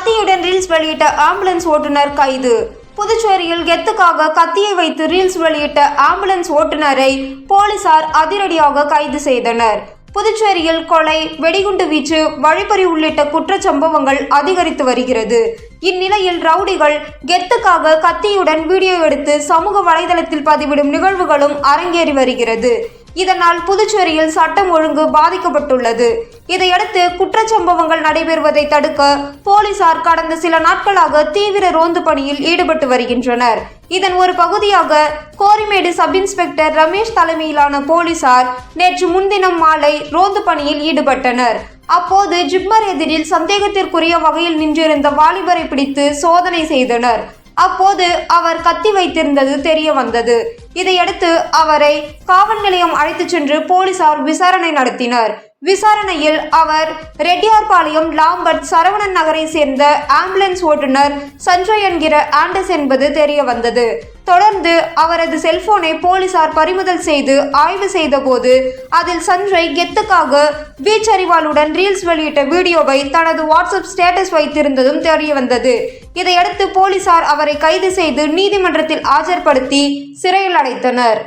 கத்தியுடன் reels வெளியிட்ட ambulance ஓட்டுநர் கைது. புதுச்சேரியில் கெத்துக்காக கத்தியை வைத்து ரீல்ஸ் வெளியிட்ட ஆம்புலன்ஸ் ஓட்டுநரை போலீசார் அதிரடியாக கைது செய்தனர். புதுச்சேரியில் கொலை வெடிகுண்டு வீச்சு வழிப்பறி உள்ளிட்ட குற்றச்சம்பவங்கள் அதிகரித்து வருகிறது. இந்நிலையில் ரவுடிகள் கெத்துக்காக கத்தியுடன் வீடியோ எடுத்து சமூக வலைதளத்தில் பதிவிடும் நிகழ்வுகளும் அரங்கேறி வருகிறது. இதனால் புதுச்சேரியில் சட்டம் ஒழுங்கு பாதிக்கப்பட்டுள்ளது. இதையடுத்து குற்றச்சம்பவங்கள் நடைபெறுவதை தடுக்க போலீசார் கடந்த சில நாட்களாக தீவிர ரோந்து பணியில் ஈடுபட்டு வருகின்றனர். இதன் ஒரு பகுதியாக கோரிமேடு சப் இன்ஸ்பெக்டர் ரமேஷ் தலைமையிலான போலீசார் நேற்று முன்தினம் மாலை ரோந்து பணியில் ஈடுபட்டனர். அப்போது ஜிப்மர் எதிரில் சந்தேகத்திற்குரிய வகையில் நின்றிருந்த வாலிபரை பிடித்து சோதனை செய்தனர். அப்போது அவர் கத்தி வைத்திருந்தது தெரிய வந்தது. இதையடுத்து அவரை காவல் நிலையம் அழைத்துச் சென்று போலீசார் விசாரணை நடத்தினர். விசாரணையில் அவர் ரெட்டியார்பாளையம் லாம்பர்ட் சரவணன் நகரை சேர்ந்த ஆம்புலன்ஸ் ஓட்டுநர் சஞ்சய் என்கிற ஆண்டஸ் என்பது தெரிய வந்தது. தொடர்ந்து அவரது செல்போனை போலீசார் பறிமுதல் செய்து ஆய்வு செய்தபோது அதில் சஞ்சய் கெத்துக்காக வீச்சறிவாளுடன் ரீல்ஸ் வெளியிட்ட வீடியோவை தனது வாட்ஸ்அப் ஸ்டேட்டஸ் வைத்திருந்ததும் தெரிய வந்தது இதையடுத்து போலீசார் அவரை கைது செய்து நீதிமன்றத்தில் ஆஜர்படுத்தி சிறையில் அடைத்தனர்.